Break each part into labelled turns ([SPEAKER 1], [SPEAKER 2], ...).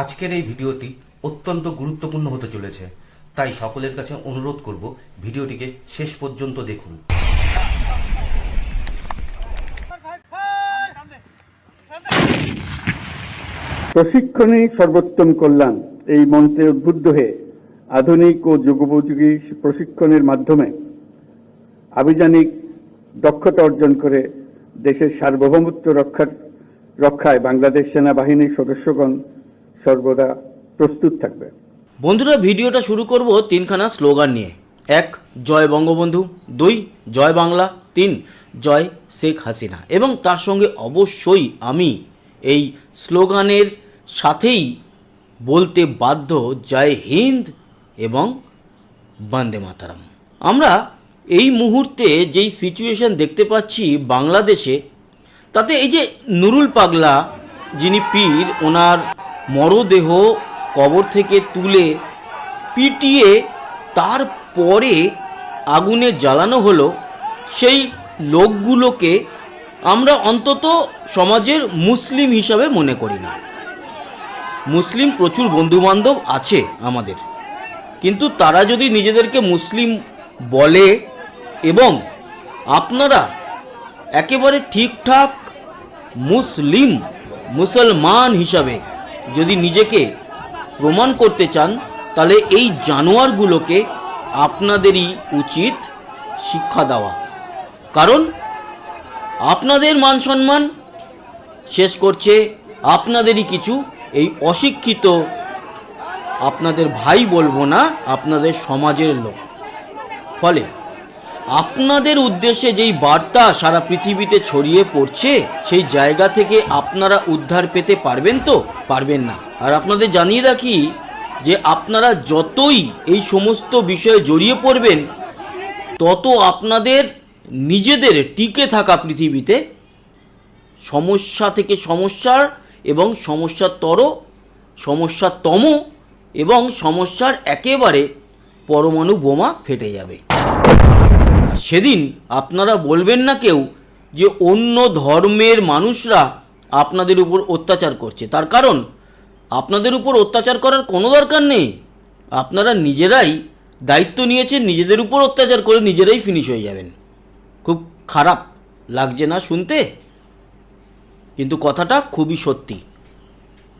[SPEAKER 1] আজকের এই ভিডিওটি অত্যন্ত গুরুত্বপূর্ণ হতে চলেছে, তাই সকলের কাছে অনুরোধ করব ভিডিওটিকে শেষ পর্যন্ত দেখুন।
[SPEAKER 2] প্রশিক্ষণই সর্বোত্তম কল্যাণ, এই মন্ত্রে উদ্বুদ্ধ হয়ে আধুনিক ও যুগোপযোগী প্রশিক্ষণের মাধ্যমে আভিযানিক দক্ষতা অর্জন করে দেশের সার্বভৌমত্ব রক্ষার রক্ষায় বাংলাদেশ সেনাবাহিনীর সদস্যগণ সর্বদা প্রস্তুত থাকবে।
[SPEAKER 3] বন্ধুরা, ভিডিওটা শুরু করব তিনখানা স্লোগান নিয়ে। এক, জয় বঙ্গবন্ধু। দুই, জয় বাংলা। তিন, জয় শেখ হাসিনা। এবং তার সঙ্গে অবশ্যই আমি এই স্লোগানের সাথেই বলতে বাধ্য জয় হিন্দ এবং বন্দে মাতারাম। আমরা এই মুহূর্তে যেই সিচুয়েশন দেখতে পাচ্ছি বাংলাদেশে, তাতে এই যে নুরুল পাগলা যিনি পীর, ওনার মরদেহ কবর থেকে তুলে পিটিয়ে তারপরে আগুনে জ্বালানো হলো। সেই লোকগুলোকে আমরা অন্তত সমাজের মুসলিম হিসাবে মনে করি না। মুসলিম প্রচুর বন্ধুবান্ধব আছে আমাদের। কিন্তু তারা যদি নিজেদেরকে মুসলিম বলে এবং আপনারা একেবারে ঠিকঠাক মুসলিম, মুসলমান হিসাবে যদি নিজেকে প্রমাণ করতে চান, তাহলে এই জানোয়ারগুলোকে আপনাদেরই উচিত শিক্ষা দেওয়া। কারণ আপনাদের মান সম্মান শেষ করছে আপনাদেরই কিছু, এই অশিক্ষিত আপনাদের ভাই বলব না, আপনাদের সমাজের লোক। ফলে আপনাদের উদ্দেশ্যে যেই বার্তা সারা পৃথিবীতে ছড়িয়ে পড়ছে, সেই জায়গা থেকে আপনারা উদ্ধার পেতে পারবেন তো? পারবেন না। আর আপনাদের জানিয়ে রাখি যে আপনারা যতই এই সমস্ত বিষয়ে জড়িয়ে পড়বেন, তত আপনাদের নিজেদের টিকে থাকা পৃথিবীতে সমস্যা থেকে সমস্যার এবং সমস্যাতর, সমস্যাতম এবং সমস্যার একেবারে পরমাণু বোমা ফেটে যাবে। সেদিন আপনারা বলবেন না কেউ যে অন্য ধর্মের মানুষরা আপনাদের উপর অত্যাচার করছে। তার কারণ, আপনাদের উপর অত্যাচার করার কোনো দরকার নেই। আপনারা নিজেরাই দায়িত্ব নিয়েছেন, নিজেদের উপর অত্যাচার করে নিজেরাই ফিনিশ হয়ে যাবেন। খুব খারাপ লাগছে না শুনতে? কিন্তু কথাটা খুবই সত্যি।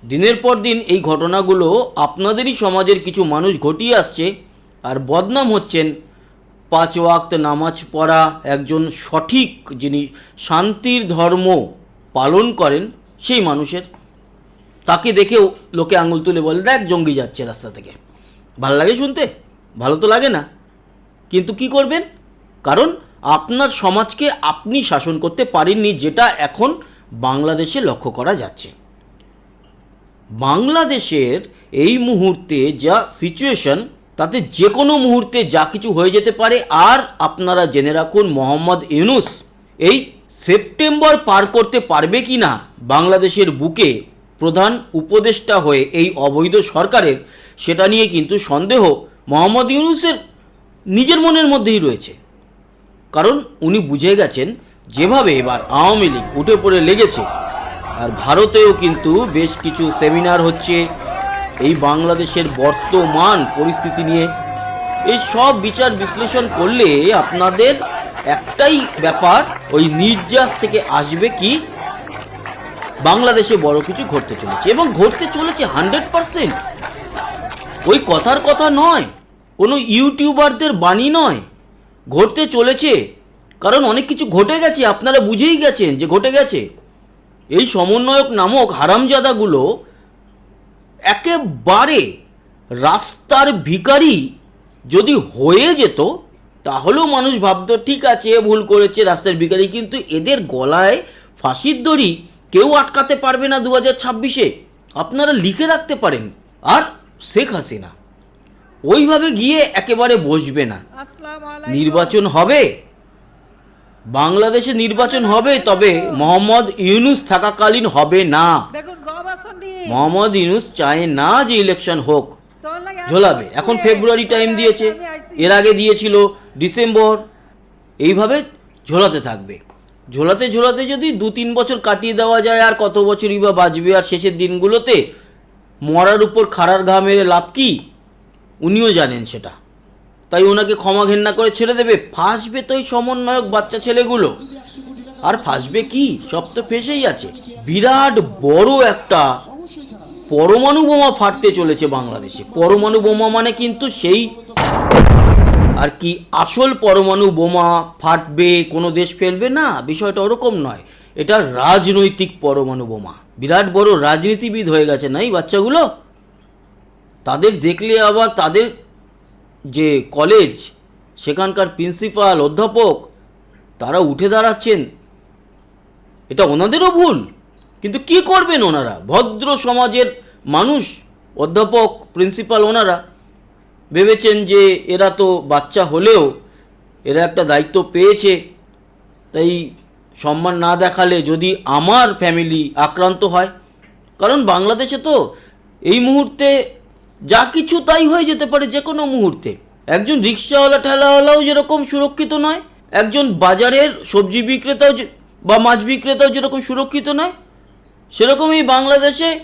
[SPEAKER 3] দিনের পর দিন এই ঘটনাগুলো আপনাদেরই সমাজের কিছু মানুষ ঘটিয়ে আসছে আর বদনাম হচ্ছেন পাঁচ ওয়াক্ত নামাজ পড়া একজন সঠিক যিনি শান্তির ধর্ম পালন করেন, সেই মানুষের। তাকে দেখেও লোকে আঙুল তুলে বলে, দেখ, জঙ্গি যাচ্ছে রাস্তা থেকে। ভালো লাগে শুনতে? ভালো তো লাগে না। কিন্তু কি করবেন? কারণ আপনার সমাজকে আপনি শাসন করতে পারেননি, যেটা এখন বাংলাদেশে লক্ষ্য করা যাচ্ছে। বাংলাদেশের এই মুহূর্তে যা সিচুয়েশন তাতে যে কোনো মুহূর্তে যা কিছু হয়ে যেতে পারে, আর আপনারা জেনে রাখুন মোহাম্মদ ইউনুস এই সেপ্টেম্বর পার করতে পারবে কি না? বাংলাদেশের বুকে প্রধান উপদেষ্টা হয়ে এই অবৈধ সরকারের, সেটা নিয়ে কিন্তু সন্দেহ মোহাম্মদ ইউনুসের নিজের মনের মধ্যেই রয়েছে। কারণ উনি বুঝে গেছেন, যেভাবে এবার আওয়ামী লীগ উঠে পড়ে লেগেছে। আর ভারতেও কিন্তু বেশ কিছু সেমিনার হচ্ছে এই বাংলাদেশের বর্তমান পরিস্থিতি নিয়ে। এই সব বিচার বিশ্লেষণ করলে আপনাদের একটাই ব্যাপার, ওই নির্যাস থেকে আসবে কি? বাংলাদেশে বড় কিছু ঘটতে চলেছে এবং ঘটতে চলেছে হান্ড্রেড পারসেন্ট। ওই কথার কথা নয়, কোনো ইউটিউবারদের বাণী নয়। ঘটতে চলেছে, কারণ অনেক কিছু ঘটে গেছে, আপনারা বুঝেই গেছেন যে ঘটে গেছে। এই সমন্বয়ক নামক হারামজাদাগুলো একেবারে রাস্তার ভিখারি যদি হয়ে যেত তাহলেও মানুষ ভাবতো ঠিক আছে ভুল করেছে রাস্তার ভিখারি। কিন্তু এদের গলায় ফাঁসির দড়ি কেউ আটকাতে পারবে না দু হাজার ছাব্বিশে। আপনারা লিখে রাখতে পারেন। আর শেখ হাসিনা ওইভাবে গিয়ে একেবারে বসবে না। নির্বাচন হবে। বাংলাদেশে নির্বাচন হবে তবে মোহাম্মদ ইউনুস থাকাকালীন হবে না। মোহাম্মদ ইউনুস চায় না যে ইলেকশন হোক। ঝোলাবে। এখন ফেব্রুয়ারি টাইম দিয়েছে। এর আগে দিয়েছিল ডিসেম্বর। এইভাবে ঝোলাতে থাকবে। ঝোলাতে ঝোলাতে যদি দু তিন বছর কাটিয়ে দেওয়া যায়, আর কত বছরই বা বাঁচবে, আর শেষের দিনগুলোতে মরার উপর খাড়ার ঘা মেরে লাভ কি? উনিও জানেন সেটা। তাই ওনাকে ক্ষমা ঘেন্না করে ছেড়ে দেবে। ফাঁসবে তো এই সমন্বয়ক বাচ্চা ছেলেগুলো। আর ফাঁসবে কি? সব তো ফেসেই আছে। বিরাট বড় একটা পরমাণু বোমা ফাটতে চলেছে বাংলাদেশে। পরমাণু বোমা মানে কিন্তু সেই আর কি আসল পরমাণু বোমা ফাটবে, কোনো দেশ ফেলবে না, বিষয়টা ওরকম নয়। এটা রাজনৈতিক পরমাণু বোমা। বিরাট বড় রাজনীতিবিদ হয়ে গেছে নাই বাচ্চাগুলো? তাদের দেখলে আবার তাদের যে কলেজ সেখানকার প্রিন্সিপাল অধ্যাপক, তারা উঠে দাঁড়াচ্ছেন। এটা ওনাদেরও ভুল। কিন্তু কি করবেন ওনারা? ভদ্র সমাজের মানুষ, অধ্যাপক প্রিন্সিপাল ওনারা ভেবেছেন যে এরা তো বাচ্চা হলেও এরা একটা দায়িত্ব পেয়েছে, তাই সম্মান না দেখালে যদি আমার ফ্যামিলি আক্রান্ত হয়, কারণ বাংলাদেশে তো এই মুহূর্তে যা কিছু তাই হয়ে যেতে পারে যে কোনো মুহূর্তে। একজন রিক্সাওয়ালা, ঠেলাওয়ালাও যেরকম সুরক্ষিত নয়, একজন বাজারের সবজি বিক্রেতাও বা মাছ বিক্রেতাও যেরকম সুরক্ষিত নয় সেরকমই বাংলাদেশে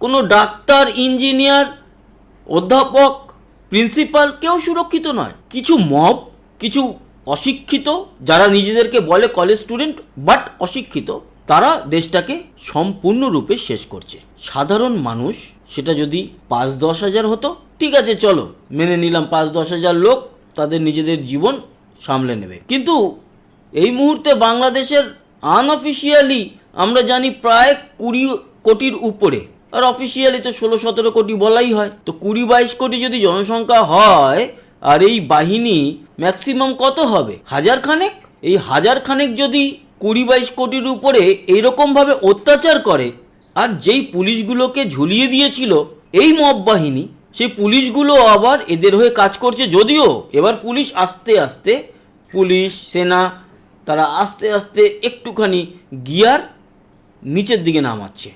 [SPEAKER 3] কোনো ডাক্তার, ইঞ্জিনিয়ার, অধ্যাপক, প্রিন্সিপাল কেউ সুরক্ষিত নয়। কিছু মব, কিছু অশিক্ষিত, যারা নিজেদেরকে বলে কলেজ স্টুডেন্ট বাট অশিক্ষিত, তারা দেশটাকে সম্পূর্ণরূপে শেষ করছে। সাধারণ মানুষ, সেটা যদি পাঁচ দশ হাজার হতো, ঠিক আছে, চলো, মেনে নিলাম পাঁচ দশ হাজার লোক তাদের নিজেদের জীবন সামলে নেবে। কিন্তু এই মুহূর্তে বাংলাদেশের আনঅফিসিয়ালি আমরা জানি প্রায় কুড়ি কোটির উপরে। আর অফিসিয়ালি তো ষোলো সতেরো কোটি বলাই হয়। তো কুড়ি বাইশ কোটি যদি জনসংখ্যা হয়, আর এই বাহিনী ম্যাক্সিমাম কত হবে? হাজার খানেক? এই হাজার খানেক যদি কুড়ি বাইশ কোটির উপরে এইরকমভাবে অত্যাচার করে, আর যেই পুলিশগুলোকে ঝুলিয়ে দিয়েছিল এই মব বাহিনী, সেই পুলিশগুলো আবার এদের হয়ে কাজ করছে যদিও এবার পুলিশ আস্তে আস্তে, পুলিশ, সেনা, তারা আস্তে আস্তে একটুখানি গিয়ার নিচের দিকে নামাচ্ছে।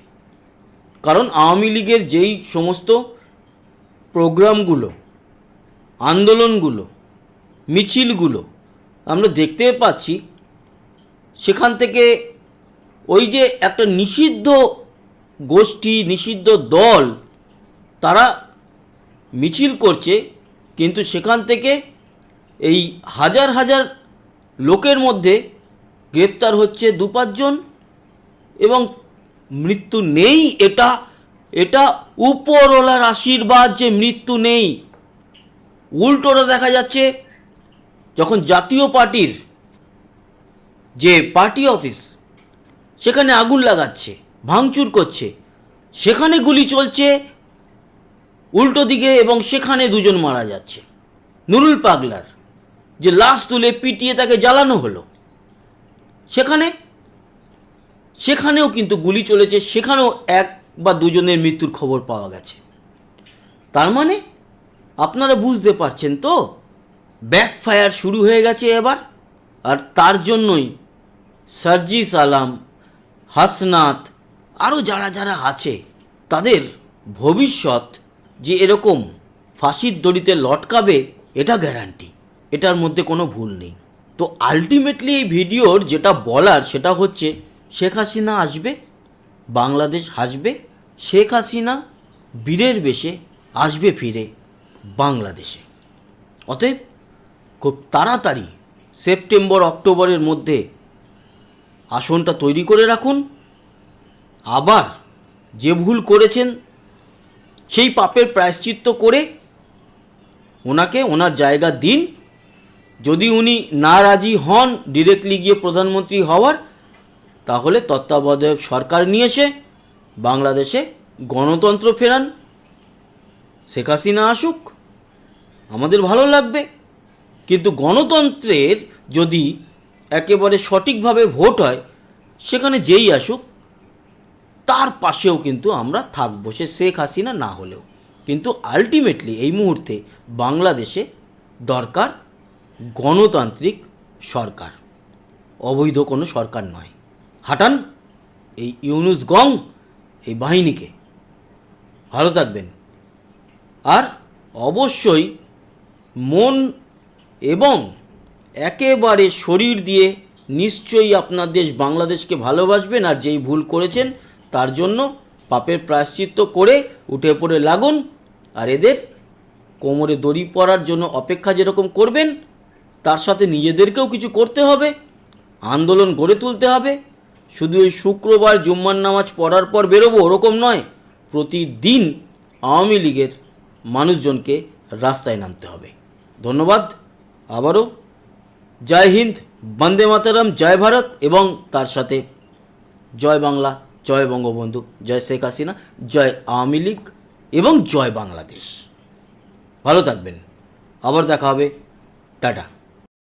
[SPEAKER 3] কারণ আওয়ামী লীগের যেই সমস্ত প্রোগ্রামগুলো, আন্দোলনগুলো, মিছিলগুলো আমরা দেখতে পাচ্ছি, সেখান থেকে ওই যে একটা নিষিদ্ধ গোষ্ঠী, নিষিদ্ধ দল, তারা মিছিল করছে, কিন্তু সেখান থেকে এই হাজার হাজার লোকের মধ্যে গ্রেপ্তার হচ্ছে দু পাঁচজন এবং মৃত্যু নেই এটা এটা উপরওয়ালার আশীর্বাদ যে মৃত্যু নেই। উল্টোটা দেখা যাচ্ছে, যখন জাতীয় পার্টির যে পার্টি অফিস, সেখানে আগুন লাগাচ্ছে, ভাঙচুর করছে, সেখানে গুলি চলছে, উল্টো দিকে এবং সেখানে দুজন মারা যাচ্ছে। নুরুল পাগলার, যে লাশ তুলে পিটিয়ে তাকে জ্বালানো হলো, সেখানে সেখানেও কিন্তু গুলি চলেছে, সেখানেও এক বা দুজনের মৃত্যুর খবর পাওয়া গেছে। তার মানে আপনারা বুঝতে পারছেন তো? ব্যাকফায়ার শুরু হয়ে গেছে এবার, আর তার জন্যই সার্জিস আলাম হাসনাত আরও যারা যারা আছে, তাদের ভবিষ্যৎ যে এরকম ফাঁসির দড়িতে লটকাবে, এটা গ্যারান্টি এটার মধ্যে কোনো ভুল নেই। তো আলটিমেটলি এই ভিডিওর যেটা বলার সেটা হচ্ছে শেখ হাসিনা আসবে, বাংলাদেশ হাসবে, শেখ হাসিনা বীরের বেশে আসবে ফিরে বাংলাদেশে। অতএব খুব তাড়াতাড়ি সেপ্টেম্বর, অক্টোবরের মধ্যে আসনটা তৈরি করে রাখুন। আবার যে ভুল করেছেন, সেই পাপের প্রায়শ্চিত্ত করে ওনাকে ওনার জায়গা দিন। যদি উনি না রাজি হন ডিরেক্টলি গিয়ে প্রধানমন্ত্রী হওয়ার তাহলে তত্ত্বাবধায়ক সরকার নিয়ে এসে বাংলাদেশে গণতন্ত্র ফেরান। শেখ হাসিনা আসুক, আমাদের ভালো লাগবে। কিন্তু গণতন্ত্রের যদি একেবারে সঠিকভাবে ভোট হয়, সেখানে যেই আসুক, তার পাশেও কিন্তু আমরা থাকব সে শেখ হাসিনা না হলেও। কিন্তু আলটিমেটলি এই মুহূর্তে বাংলাদেশে দরকার গণতান্ত্রিক সরকার। অবৈধ কোনো সরকার নয়। হাঁটান এই ইউনুস গং, এই বাহিনীকে। ভালো থাকবেন। আর অবশ্যই মন এবং একেবারে শরীর দিয়ে নিশ্চয়ই আপনার দেশ বাংলাদেশকে ভালোবাসবেন আর যেই ভুল করেছেন তার জন্য পাপের প্রায়শ্চিত্ত করে উঠে পড়ে লাগুন। আর এদের কোমরে দড়ি পরার জন্য অপেক্ষা যেরকম করবেন, তার সাথে নিজেদেরকেও কিছু করতে হবে, আন্দোলন গড়ে তুলতে হবে। শুধু ওই শুক্রবার জুম্মার নামাজ পড়ার পর বেরোবো ওরকম নয়, প্রতিদিন আওয়ামী লীগের মানুষজনকে রাস্তায় নামতে হবে। ধন্যবাদ। আবারও জয় হিন্দ, বন্দে মাতারাম, জয় ভারত এবং তার সাথে জয় বাংলা, জয় বঙ্গবন্ধু, জয় শেখ হাসিনা, জয় আওয়ামী লীগ এবং জয় বাংলাদেশ। ভালো থাকবেন। আবার দেখা হবে। টাটা।